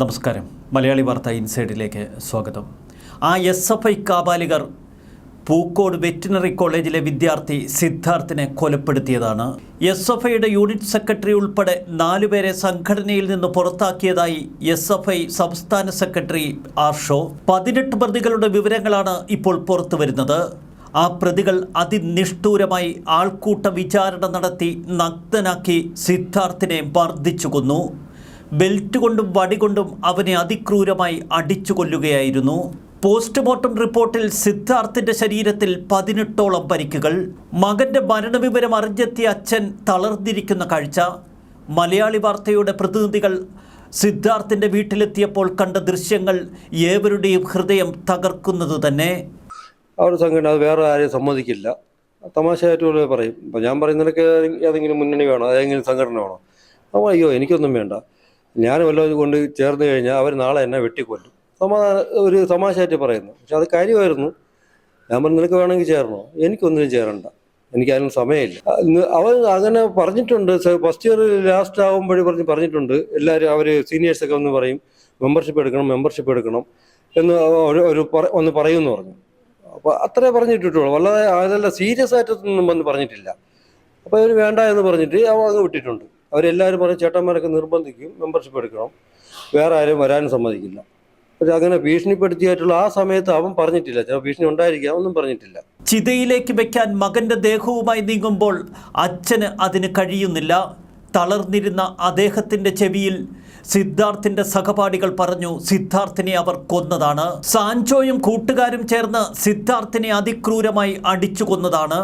നമസ്കാരം. മലയാളി വാർത്ത ഇൻസൈഡിലേക്ക് സ്വാഗതം. ആ എസ് എഫ് ഐ കാബാലികർ പൂക്കോട് വെറ്റിനറി കോളേജിലെ വിദ്യാർത്ഥി സിദ്ധാർത്ഥിനെ കൊലപ്പെടുത്തിയതാണ്. എസ് എഫ് ഐയുടെ യൂണിറ്റ് സെക്രട്ടറി ഉൾപ്പെടെ നാലുപേരെ സംഘടനയിൽ നിന്ന് പുറത്താക്കിയതായി എസ് എഫ് ഐ സംസ്ഥാന സെക്രട്ടറി ആർഷോ. പതിനെട്ട് പ്രതികളുടെ വിവരങ്ങളാണ് ഇപ്പോൾ പുറത്തു വരുന്നത്. ആ പ്രതികൾ അതിനിഷ്ഠൂരമായി ആൾക്കൂട്ട വിചാരണ നടത്തി നഗ്നനാക്കി സിദ്ധാർത്ഥിനെ മർദ്ദിച്ചു കൊന്നു. ബെൽറ്റ് കൊണ്ടും വടികൊണ്ടും അവനെ അതിക്രൂരമായി അടിച്ചു കൊല്ലുകയായിരുന്നു പോസ്റ്റ്മോർട്ടം റിപ്പോർട്ടിൽ സിദ്ധാർത്ഥിന്റെ ശരീരത്തിൽ പതിനെട്ടോളം പരിക്കുകൾ. മകന്റെ മരണവിവരം അറിഞ്ഞെത്തിയ അച്ഛൻ തളർന്നിരിക്കുന്ന കാഴ്ച. മലയാളി വാർത്തയുടെ പ്രതിനിധികൾ സിദ്ധാർത്ഥിന്റെ വീട്ടിലെത്തിയപ്പോൾ കണ്ട ദൃശ്യങ്ങൾ ഏവരുടെയും ഹൃദയം തകർക്കുന്നത് തന്നെ. അവരുടെ സംഘടന അത് വേറെ ആരെയും സമ്മതിക്കില്ല. തമാശയായിട്ട് പറയും. ഞാൻ പറയുന്നതിനൊക്കെ ഏതെങ്കിലും മുന്നണി വേണോ? ഏതെങ്കിലും സംഘടന വേണോ? അപ്പോൾ അയ്യോ എനിക്കൊന്നും വേണ്ട. ഞാൻ വല്ലതും കൊണ്ട് ചേർന്ന് കഴിഞ്ഞാൽ അവർ നാളെ എന്നെ വെട്ടിക്കൊല്ലും. സമാധാന ഒരു തമാശയായിട്ട് പറയുന്നു. പക്ഷെ അത് കാര്യമായിരുന്നു. ഞാൻ പറഞ്ഞു നിനക്ക് വേണമെങ്കിൽ ചേരണോ എനിക്കൊന്നിനും ചേരണ്ട. എനിക്ക് അതിനും സമയമില്ല അവർ അങ്ങനെ പറഞ്ഞിട്ടുണ്ട്. ഫസ്റ്റ് ഇയർ ലാസ്റ്റ് ആകുമ്പോഴേ പറഞ്ഞ് പറഞ്ഞിട്ടുണ്ട്. എല്ലാവരും അവർ സീനിയേഴ്സൊക്കെ ഒന്ന് പറയും മെമ്പർഷിപ്പ് എടുക്കണം മെമ്പർഷിപ്പ് എടുക്കണം എന്ന് ഒരു പറ- ഒന്ന് പറയുമെന്ന് പറഞ്ഞു. അപ്പോൾ അത്രേ പറഞ്ഞിട്ടുള്ളൂ വളരെ അതെല്ലാം സീരിയസ് ആയിട്ടൊന്നും വന്ന് പറഞ്ഞിട്ടില്ല. അപ്പോൾ അവർ വേണ്ട എന്ന് പറഞ്ഞിട്ട് അവ അങ്ങ് വിട്ടിട്ടുണ്ട്. അവരെല്ലാവരും പറഞ്ഞ് ചേട്ടന്മാരൊക്കെ നിർബന്ധിക്കും മെമ്പർഷിപ്പ് എടുക്കണം. വേറെ ആരും വരാനും സമ്മതിക്കില്ല. പക്ഷെ അങ്ങനെ ഭീഷണിപ്പെടുത്തിയായിട്ടുള്ള ആ സമയത്ത് അവൻ പറഞ്ഞിട്ടില്ല. ചില ഭീഷണി ഉണ്ടായിരിക്കാം ഒന്നും പറഞ്ഞിട്ടില്ല. ചിതയിലേക്ക് വെക്കാൻ മകന്റെ ദേഹവുമായി നീങ്ങുമ്പോൾ അച്ഛന് അതിന് കഴിയുന്നില്ല. തളർന്നിരുന്ന അദ്ദേഹത്തിന്റെ ചെവിയിൽ സിദ്ധാർത്ഥിന്റെ സഹപാഠികൾ പറഞ്ഞു സിദ്ധാർത്ഥിനെ അവർ കൊന്നതാണ്. സാഞ്ചോയും കൂട്ടുകാരും ചേർന്ന് സിദ്ധാർത്ഥിനെ അതിക്രൂരമായി അടിച്ചു കൊന്നതാണ്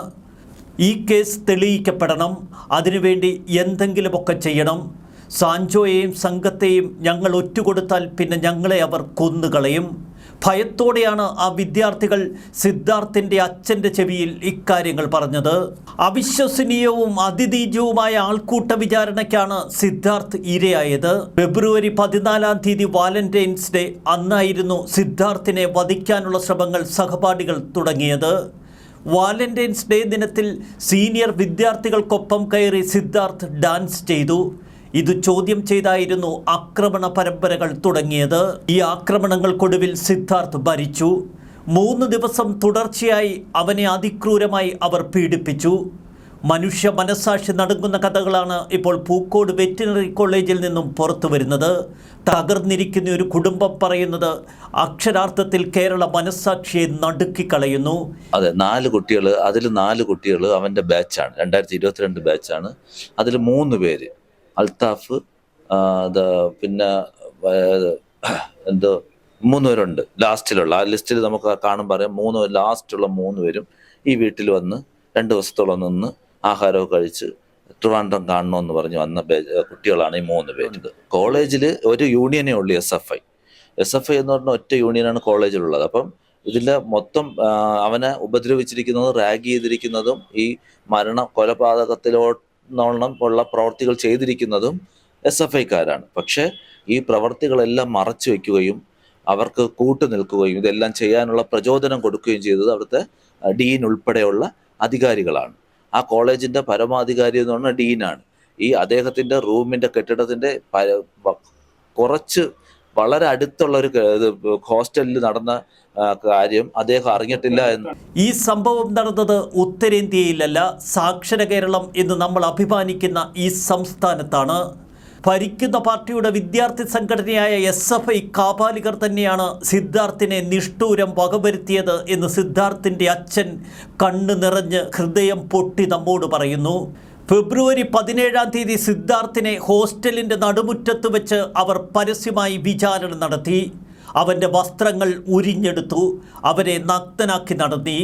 ഈ കേസ് തെളിയിക്കപ്പെടണം. അതിനുവേണ്ടി എന്തെങ്കിലുമൊക്കെ ചെയ്യണം. സാഞ്ചോയെയും സംഘത്തെയും ഞങ്ങൾ ഒറ്റുകൊടുത്താൽ പിന്നെ ഞങ്ങളെ അവർ കൊന്നുകളയും. ഭയത്തോടെയാണ് ആ വിദ്യാർത്ഥികൾ സിദ്ധാർത്ഥിന്റെ അച്ഛന്റെ ചെവിയിൽ ഇക്കാര്യങ്ങൾ പറഞ്ഞത്. അവിശ്വസനീയവും അതിതീജവുമായ ആൾക്കൂട്ട വിചാരണയ്ക്കാണ് സിദ്ധാർത്ഥ് ഇരയായത്. ഫെബ്രുവരി പതിനാലാം തീയതി വാലന്റൈൻസ് ഡേ അന്നായിരുന്നു സിദ്ധാർത്ഥിനെ വധിക്കാനുള്ള ശ്രമങ്ങൾ സഹപാഠികൾ തുടങ്ങിയത്. വാലന്റൈൻസ് ഡേ ദിനത്തിൽ സീനിയർ വിദ്യാർത്ഥികൾക്കൊപ്പം കയറി സിദ്ധാർത്ഥ് ഡാൻസ് ചെയ്തു. ഇത് ചോദ്യം ചെയ്തായിരുന്നു ആക്രമണ പരമ്പരകൾ തുടങ്ങിയത്. ഈ ആക്രമണങ്ങൾക്കൊടുവിൽ സിദ്ധാർത്ഥ് ഭരിച്ചു മൂന്ന് ദിവസം തുടർച്ചയായി അവനെ അതിക്രൂരമായി അവർ പീഡിപ്പിച്ചു. മനുഷ്യ മനസാക്ഷി നടുങ്ങുന്ന കഥകളാണ് ഇപ്പോൾ പൂക്കോട് വെറ്റിനറി കോളേജിൽ നിന്നും പുറത്തു വരുന്നത്. തകർന്നിരിക്കുന്ന ഒരു കുടുംബം പറയുന്നത് അക്ഷരാർത്ഥത്തിൽ കേരള മനസാക്ഷിയെ നടുക്കിക്കളയുന്നു അതെ നാല് കുട്ടികൾ അതിൽ നാല് കുട്ടികൾ അവന്റെ ബാച്ചാണ്. രണ്ടായിരത്തി ഇരുപത്തിരണ്ട് ബാച്ചാണ്. അതിൽ മൂന്ന് പേര്. അൽത്താഫ് പിന്നെ എന്തോ മൂന്ന് പേരുണ്ട് ലാസ്റ്റിലുള്ള. ആ ലിസ്റ്റിൽ നമുക്ക് കാണുമ്പോൾ അറിയാം മൂന്ന് ലാസ്റ്റുള്ള മൂന്ന് പേരും ഈ വീട്ടിൽ വന്ന് രണ്ട് ദിവസത്തോളം നിന്ന് ആഹാരമൊക്കെ കഴിച്ച് ട്രിവാൻഡ്രം കാണണമെന്ന് പറഞ്ഞ് വന്ന കുട്ടികളാണ് ഈ മൂന്ന് പേര്. കോളേജിൽ ഒരു യൂണിയനേ ഉള്ളൂ S F I S F I എന്ന് പറഞ്ഞ ഒറ്റ യൂണിയനാണ് കോളേജിലുള്ളത്. അപ്പം ഇതിൽ മൊത്തം അവനെ ഉപദ്രവിച്ചിരിക്കുന്നതും റാഗ് ചെയ്തിരിക്കുന്നതും ഈ മരണ കൊലപാതകത്തിലോണം ഉള്ള പ്രവർത്തികൾ ചെയ്തിരിക്കുന്നതും എസ് എഫ് ഐക്കാരാണ് പക്ഷേ ഈ പ്രവർത്തികളെല്ലാം മറച്ചു വെക്കുകയും അവർക്ക് കൂട്ടു നിൽക്കുകയും ഇതെല്ലാം ചെയ്യാനുള്ള പ്രചോദനം കൊടുക്കുകയും ചെയ്തത് അവിടുത്തെ ഡീൻ ഉൾപ്പെടെയുള്ള അധികാരികളാണ്. ആ കോളേജിന്റെ പരമാധികാരി എന്ന് പറഞ്ഞാൽ ഡീനാണ്. ഈ അദ്ദേഹത്തിന്റെ റൂമിന്റെ കെട്ടിടത്തിന്റെ കുറച്ച് വളരെ അടുത്തുള്ള ഒരു ഹോസ്റ്റലിൽ നടന്ന കാര്യം അദ്ദേഹം അറിഞ്ഞിട്ടില്ല എന്ന്. ഈ സംഭവം നടന്നത് ഉത്തരേന്ത്യയിലല്ല സാക്ഷര കേരളം എന്ന് നമ്മൾ അഭിമാനിക്കുന്ന ഈ സംസ്ഥാനത്താണ്. ഭരിക്കുന്ന പാർട്ടിയുടെ വിദ്യാർത്ഥി സംഘടനയായ എസ് എഫ് ഐ കാപാലികർ തന്നെയാണ് സിദ്ധാർത്ഥിനെ നിഷ്ഠൂരം വകവരുത്തിയത് എന്ന് സിദ്ധാർത്ഥിന്റെ അച്ഛൻ കണ്ണു നിറഞ്ഞ് ഹൃദയം പൊട്ടി നമ്മോട് പറയുന്നു. ഫെബ്രുവരി പതിനേഴാം തീയതി സിദ്ധാർത്ഥിനെ ഹോസ്റ്റലിന്റെ നടുമുറ്റത്ത് വെച്ച് അവർ പരസ്യമായി വിചാരണ നടത്തി. അവന്റെ വസ്ത്രങ്ങൾ ഉരിഞ്ഞെടുത്തു. അവനെ നഗ്നനാക്കി നടത്തി.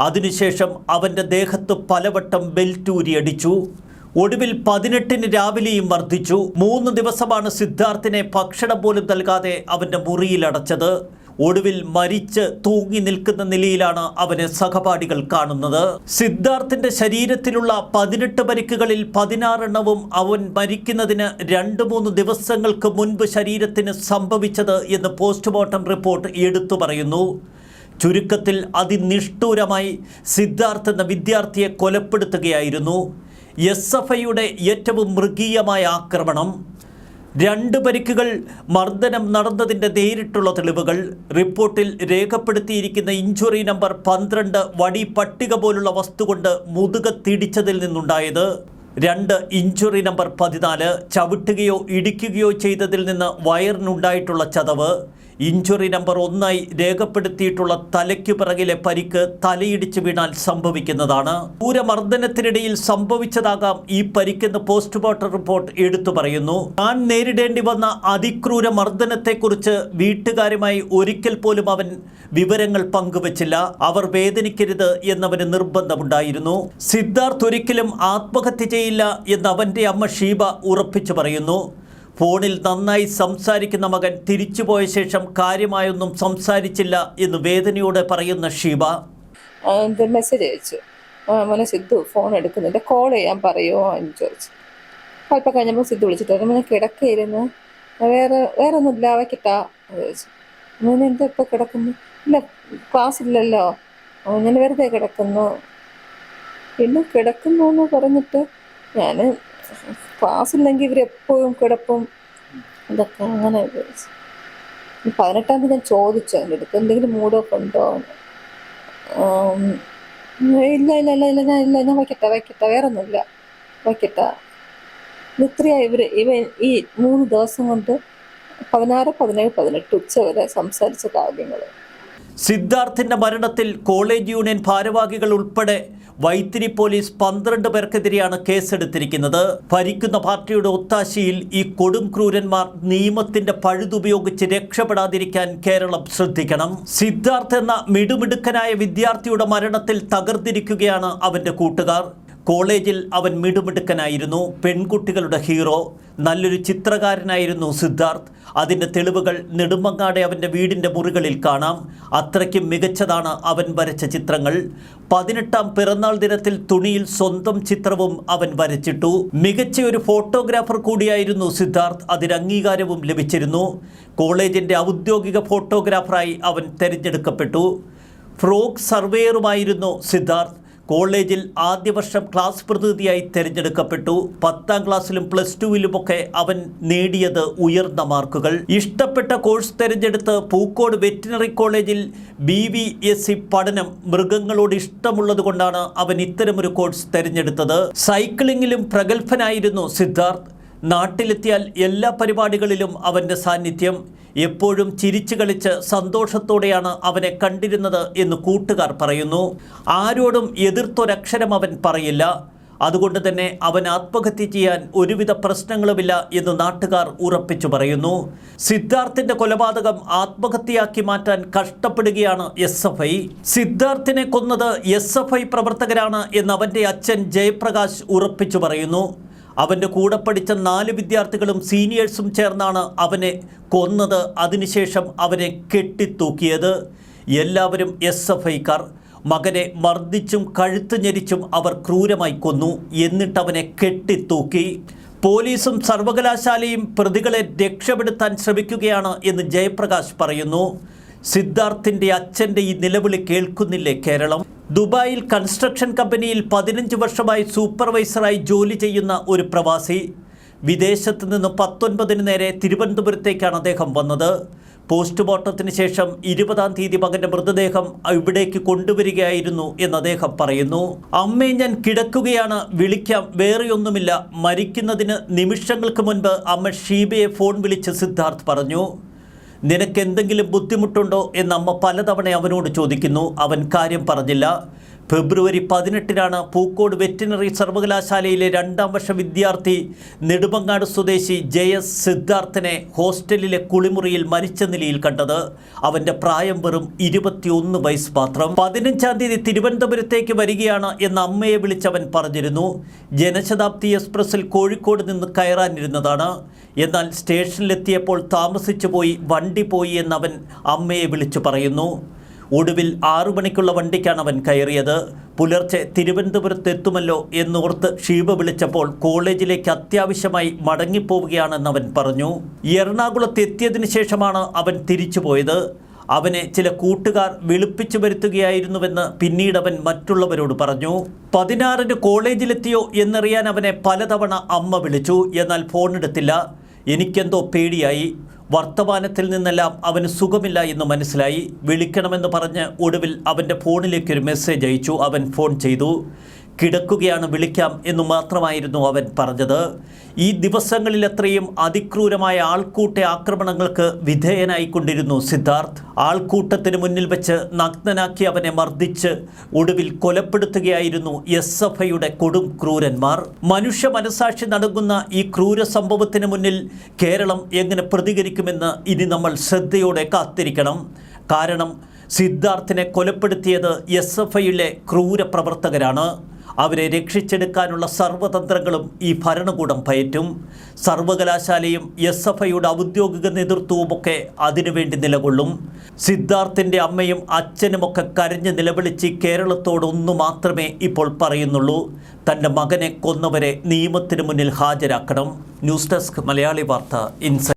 അതിനുശേഷം അവന്റെ ദേഹത്ത് പലവട്ടം ബെൽറ്റൂരി ഊരിയടിച്ചു. ഒടുവിൽ പതിനെട്ടിന് രാവിലെയും വർദ്ധിച്ചു. മൂന്ന് ദിവസമാണ് സിദ്ധാർത്ഥിനെ ഭക്ഷണം പോലും നൽകാതെ അവന്റെ മുറിയിലടച്ചത് ഒടുവിൽ മരിച്ച് തൂങ്ങി നിൽക്കുന്ന നിലയിലാണ് അവനെ സഹപാഠികൾ കാണുന്നത്. സിദ്ധാർത്ഥിന്റെ ശരീരത്തിലുള്ള പതിനെട്ട് പരിക്കുകളിൽ പതിനാറെണ്ണവും അവൻ മരിക്കുന്നതിന് രണ്ട് മൂന്ന് ദിവസങ്ങൾക്ക് മുൻപ് ശരീരത്തിന് സംഭവിച്ചത് എന്ന് പോസ്റ്റ്മോർട്ടം റിപ്പോർട്ട് എടുത്തു പറയുന്നു. ചുരുക്കത്തിൽ അതിനിഷ്ഠൂരമായി സിദ്ധാർത്ഥ് എന്ന വിദ്യാർത്ഥിയെ കൊലപ്പെടുത്തുകയായിരുന്നു. എസ് എഫ് ഐയുടെ ഏറ്റവും മൃഗീയമായ ആക്രമണം. രണ്ട് പരിക്കുകൾ മർദ്ദനം നടന്നതിന്റെ നേരിട്ടുള്ള തെളിവുകൾ. റിപ്പോർട്ടിൽ രേഖപ്പെടുത്തിയിരിക്കുന്ന ഇഞ്ചുറി നമ്പർ പന്ത്രണ്ട് വടി പട്ടിക പോലുള്ള വസ്തു കൊണ്ട് മുതുക തിടിച്ചതിൽ നിന്നുണ്ടായത്. രണ്ട് ഇഞ്ചുറി നമ്പർ പതിനാല് ചവിട്ടുകയോ ഇടിക്കുകയോ ചെയ്തതിൽ നിന്ന് വയറിനുണ്ടായിട്ടുള്ള ചതവ്. ഇഞ്ചുറി നമ്പർ ഒന്നായി രേഖപ്പെടുത്തിയിട്ടുള്ള തലയ്ക്കു പിറകിലെ പരിക്ക് തലയിടിച്ച് വീണാൽ സംഭവിക്കുന്നതാണ്. ക്രൂരമർദ്ദനത്തിനിടയിൽ സംഭവിച്ചതാകാം ഈ പരിക്കെന്ന് പോസ്റ്റ്മോർട്ടം റിപ്പോർട്ട് എടുത്തു പറയുന്നു. താൻ നേരിടേണ്ടി വന്ന അതിക്രൂര മർദ്ദനത്തെക്കുറിച്ച് വീട്ടുകാരുമായി ഒരിക്കൽ പോലും അവൻ വിവരങ്ങൾ പങ്കുവച്ചില്ല. അവർ വേദനിക്കരുത് എന്നവന് നിർബന്ധമുണ്ടായിരുന്നു. സിദ്ധാർത്ഥ് ഒരിക്കലും ആത്മഹത്യ ചെയ്യില്ല എന്ന് അവന്റെ അമ്മ ഷീബ ഉറപ്പിച്ചു പറയുന്നു. ഫോണിൽ നന്നായി സംസാരിക്കുന്ന മകൻ തിരിച്ചുപോയ ശേഷം കാര്യമായൊന്നും സംസാരിച്ചില്ല എന്ന് വേദനയോടെ പറയുന്ന ഷീബ. മെസ്സേജ് അയച്ചു. മോനെ സിദ്ധു ഫോൺ എടുക്കുന്നുണ്ട് കോൾ ചെയ്യാൻ പറയുമോ എന്ന് ചോദിച്ചു. അല്പം കഴിഞ്ഞപ്പോൾ സിദ്ധു വിളിച്ചിട്ട് മോനെ കിടക്കയിരുന്നു വേറെ വേറെ ഒന്നുമില്ല വയ്ക്കട്ടാ കിട്ടാ ചോദിച്ചു. മോനെ എന്താ ഇപ്പം കിടക്കുന്നു? ഇല്ല ക്ലാസ് ഇല്ലല്ലോ. ഞാൻ വെറുതെ കിടക്കുന്നു. പിന്നെ കിടക്കുന്നു എന്ന് പറഞ്ഞിട്ട് ഞാൻ ക്ലാസ് ഇല്ലെങ്കിൽ ഇവരെപ്പോഴും കിടപ്പും ഇതൊക്കെ അങ്ങനെ പതിനെട്ടാം തീയതി ഞാൻ ചോദിച്ചു അതിന്റെ അടുത്ത് എന്തെങ്കിലും മൂഡൊക്കെ ഉണ്ടോ. ഇല്ല ഇല്ല ഇല്ല ഇല്ല ഞാൻ ഇല്ല ഞാൻ വയ്ക്കട്ടെ വയ്ക്കട്ടെ വേറെ ഒന്നുമില്ല വയ്ക്കട്ടെ ഇത്രയായി. ഇവർ ഇവ ഈ മൂന്ന് ദിവസം കൊണ്ട് പതിനാറ് പതിനേഴ് പതിനെട്ട് ഉച്ച വരെ സംസാരിച്ച കാര്യങ്ങൾ സിദ്ധാർത്ഥിന്റെ മരണത്തിൽ കോളേജ് യൂണിയൻ ഭാരവാഹികൾ ഉൾപ്പെടെ വൈത്തിരി പോലീസ് പന്ത്രണ്ട് പേർക്കെതിരെയാണ് കേസെടുത്തിരിക്കുന്നത്. ഭരിക്കുന്ന പാർട്ടിയുടെ ഒത്താശയിൽ ഈ കൊടും ക്രൂരന്മാർ നിയമത്തിന്റെ പഴുതുപയോഗിച്ച് രക്ഷപ്പെടാതിരിക്കാൻ കേരളം ശ്രദ്ധിക്കണം. സിദ്ധാർത്ഥ് എന്ന മിടുമിടുക്കനായ വിദ്യാർത്ഥിയുടെ മരണത്തിൽ തകർന്നിരിക്കുകയാണ് അവന്റെ കൂട്ടുകാർ. കോളേജിൽ അവൻ മിടുമിടുക്കനായിരുന്നു. പെൺകുട്ടികളുടെ ഹീറോ നല്ലൊരു ചിത്രകാരനായിരുന്നു സിദ്ധാർത്ഥ്. അതിന്റെ തെളിവുകൾ നെടുമങ്ങാടെ അവന്റെ വീടിന്റെ മുറികളിൽ കാണാം. അത്രയ്ക്കും മികച്ചതാണ് അവൻ വരച്ച ചിത്രങ്ങൾ. പതിനെട്ടാം പിറന്നാൾ ദിനത്തിൽ തുണിയിൽ സ്വന്തം ചിത്രവും അവൻ വരച്ചിട്ടു. മികച്ച ഒരു ഫോട്ടോഗ്രാഫർ കൂടിയായിരുന്നു സിദ്ധാർത്ഥ്. അതിന് അംഗീകാരവും ലഭിച്ചിരുന്നു. കോളേജിന്റെ ഔദ്യോഗിക ഫോട്ടോഗ്രാഫറായി അവൻ തിരഞ്ഞെടുക്കപ്പെട്ടു. ഫ്രോഗ് സർവേയറുമായിരുന്നു സിദ്ധാർത്ഥ്. കോളേജിൽ ആദ്യ വർഷം ക്ലാസ് പ്രതിനിധിയായി തിരഞ്ഞെടുക്കപ്പെട്ടു. പത്താം ക്ലാസ്സിലും പ്ലസ് ടുവിലുമൊക്കെ അവൻ നേടിയത് ഉയർന്ന മാർക്കുകൾ. ഇഷ്ടപ്പെട്ട കോഴ്സ് തിരഞ്ഞെടുത്ത് പൂക്കോട് വെറ്റിനറി കോളേജിൽ ബി വി എസ് സി പഠനം മൃഗങ്ങളോട് ഇഷ്ടമുള്ളത് കൊണ്ടാണ് അവൻ ഇത്തരമൊരു കോഴ്സ് തിരഞ്ഞെടുത്തത്. സൈക്ലിങ്ങിലും പ്രഗത്ഭനായിരുന്നു സിദ്ധാർത്ഥ്. നാട്ടിലെത്തിയാൽ എല്ലാ പരിപാടികളിലും അവന്റെ സാന്നിധ്യം. എപ്പോഴും ചിരിച്ചു കളിച്ച് സന്തോഷത്തോടെയാണ് അവനെ കണ്ടിരുന്നത് എന്ന് കൂട്ടുകാർ പറയുന്നു. ആരോടും എതിർത്തൊരക്ഷരം അവൻ പറയില്ല. അതുകൊണ്ട് തന്നെ അവൻ ആത്മഹത്യ ചെയ്യാൻ ഒരുവിധ പ്രശ്നങ്ങളുമില്ല എന്ന് നാട്ടുകാർ ഉറപ്പിച്ചു പറയുന്നു. സിദ്ധാർത്ഥിന്റെ കൊലപാതകം ആത്മഹത്യയാക്കി മാറ്റാൻ കഷ്ടപ്പെടുകയാണ് എസ് എഫ് ഐ. സിദ്ധാർത്ഥിനെ കൊന്നത് എസ് എഫ് ഐ പ്രവർത്തകരാണ് എന്ന് അവന്റെ അച്ഛൻ ജയപ്രകാശ് ഉറപ്പിച്ചു പറയുന്നു. അവന്റെ കൂടെ പഠിച്ച നാല് വിദ്യാർത്ഥികളും സീനിയേഴ്സും ചേർന്നാണ് അവനെ കൊന്നത്. അതിനുശേഷം അവനെ കെട്ടിത്തൂക്കിയത്. എല്ലാവരും എസ് എഫ് ഐക്കാർ മകനെ മർദ്ദിച്ചും കഴുത്ത് ഞെരിച്ചും അവർ ക്രൂരമായി കൊന്നു. എന്നിട്ടവനെ കെട്ടിത്തൂക്കി. പോലീസും സർവകലാശാലയും പ്രതികളെ രക്ഷപ്പെടുത്താൻ ശ്രമിക്കുകയാണ് എന്ന് ജയപ്രകാശ് പറയുന്നു. സിദ്ധാർത്ഥിന്റെ അച്ഛന്റെ ഈ നിലവിളി കേൾക്കുന്നില്ലേ കേരളം? ദുബായിൽ കൺസ്ട്രക്ഷൻ കമ്പനിയിൽ പതിനഞ്ച് വർഷമായി സൂപ്പർവൈസറായി ജോലി ചെയ്യുന്ന ഒരു പ്രവാസി. വിദേശത്ത് നിന്ന് പത്തൊൻപതിന് നേരെ തിരുവനന്തപുരത്തേക്കാണ് അദ്ദേഹം വന്നത്. പോസ്റ്റ്മോർട്ടത്തിന് ശേഷം ഇരുപതാം തീയതി മകന്റെ മൃതദേഹം ഇവിടേക്ക് കൊണ്ടുവരികയായിരുന്നു എന്ന് അദ്ദേഹം പറയുന്നു. അമ്മയെ ഞാൻ കിടക്കുകയാണ് വിളിക്കാം വേറെയൊന്നുമില്ല. മരിക്കുന്നതിന് നിമിഷങ്ങൾക്ക് മുൻപ് അമ്മ ഷീബയെ ഫോൺ വിളിച്ച് സിദ്ധാർത്ഥ് പറഞ്ഞു. നിനക്ക് എന്തെങ്കിലും ബുദ്ധിമുട്ടുണ്ടോ എന്ന് അമ്മ പലതവണ അവനോട് ചോദിക്കുന്നു. അവൻ കാര്യം പറഞ്ഞില്ല. ഫെബ്രുവരി പതിനെട്ടിനാണ് പൂക്കോട് വെറ്റിനറി സർവകലാശാലയിലെ രണ്ടാം വർഷ വിദ്യാർത്ഥി നെടുമങ്ങാട് സ്വദേശി ജെ എസ് സിദ്ധാർത്ഥനെ ഹോസ്റ്റലിലെ കുളിമുറിയിൽ മരിച്ച നിലയിൽ കണ്ടത്. അവന്റെ പ്രായം വെറും ഇരുപത്തിയൊന്ന് വയസ്സ് മാത്രം. പതിനഞ്ചാം തീയതി തിരുവനന്തപുരത്തേക്ക് വരികയാണ് എന്ന് അമ്മയെ വിളിച്ചവൻ പറഞ്ഞിരുന്നു. ജനശതാബ്ദി എക്സ്പ്രസിൽ കോഴിക്കോട് നിന്ന് കയറാനിരുന്നതാണ്. എന്നാൽ സ്റ്റേഷനിലെത്തിയപ്പോൾ താമസിച്ചു പോയി വണ്ടി പോയി എന്നവൻ അമ്മയെ വിളിച്ചു പറയുന്നു. ഒടുവിൽ ആറു മണിക്കുള്ള വണ്ടിക്കാണ് അവൻ കയറിയത്. പുലർച്ചെ തിരുവനന്തപുരത്ത് എത്തുമല്ലോ എന്നോർത്ത് ഷീബ വിളിച്ചപ്പോൾ കോളേജിലേക്ക് അത്യാവശ്യമായി മടങ്ങിപ്പോവുകയാണെന്ന് അവൻ പറഞ്ഞു. എറണാകുളത്ത് എത്തിയതിനു ശേഷമാണ് അവൻ തിരിച്ചു തിരിച്ചുപോയത് അവനെ ചില കൂട്ടുകാർ വിളിപ്പിച്ചു വരുത്തുകയായിരുന്നുവെന്ന് പിന്നീട് അവൻ മറ്റുള്ളവരോട് പറഞ്ഞു. പതിനാറിന് കോളേജിലെത്തിയോ എന്നറിയാൻ അവനെ പലതവണ അമ്മ വിളിച്ചു. എന്നാൽ ഫോൺ എടുത്തില്ല എനിക്കെന്തോ പേടിയായി. വർത്തമാനത്തിൽ നിന്നെല്ലാം അവന് സുഖമില്ല എന്ന് മനസ്സിലായി. വിളിക്കണമെന്ന് പറഞ്ഞ് ഒടുവിൽ അവന്റെ ഫോണിലേക്കൊരു മെസ്സേജ് അയച്ചു. അവൻ ഫോൺ ചെയ്തു. കിടക്കുകയാണ് വിളിക്കാം എന്നു മാത്രമായിരുന്നു അവൻ പറഞ്ഞത്. ഈ ദിവസങ്ങളിലത്രയും അതിക്രൂരമായ ആൾക്കൂട്ട ആക്രമണങ്ങൾക്ക് വിധേയനായിക്കൊണ്ടിരുന്നു സിദ്ധാർത്ഥ്. ആൾക്കൂട്ടത്തിന് മുന്നിൽ വെച്ച് നഗ്നനാക്കി അവനെ മർദ്ദിച്ച് ഒടുവിൽ കൊലപ്പെടുത്തുകയായിരുന്നു എസ് എഫ് ഐയുടെ കൊടും ക്രൂരന്മാർ. മനുഷ്യ മനസാക്ഷി നടങ്ങുന്ന ഈ ക്രൂര സംഭവത്തിന് മുന്നിൽ കേരളം എങ്ങനെ പ്രതികരിക്കുമെന്ന് ഇനി നമ്മൾ ശ്രദ്ധയോടെ കാത്തിരിക്കണം. കാരണം സിദ്ധാർത്ഥിനെ കൊലപ്പെടുത്തിയത് എസ് എഫ് ഐയിലെ ക്രൂര പ്രവർത്തകരാണ് അവരെ രക്ഷിച്ചെടുക്കാനുള്ള സർവതന്ത്രങ്ങളും ഈ ഭരണകൂടം പയറ്റും. സർവകലാശാലയും എസ് എഫ് ഐയുടെ ഔദ്യോഗിക നേതൃത്വവുമൊക്കെ അതിനുവേണ്ടി നിലകൊള്ളും. സിദ്ധാർത്ഥിന്റെ അമ്മയും അച്ഛനുമൊക്കെ കരഞ്ഞ് നിലവിളിച്ച് കേരളത്തോടൊന്നു മാത്രമേ ഇപ്പോൾ പറയുന്നുള്ളൂ. തന്റെ മകനെ കൊന്നവരെ നിയമത്തിന് മുന്നിൽ ഹാജരാക്കണം. ന്യൂസ് ഡെസ്ക് മലയാളി വാർത്ത ഇൻസൈറ്റ്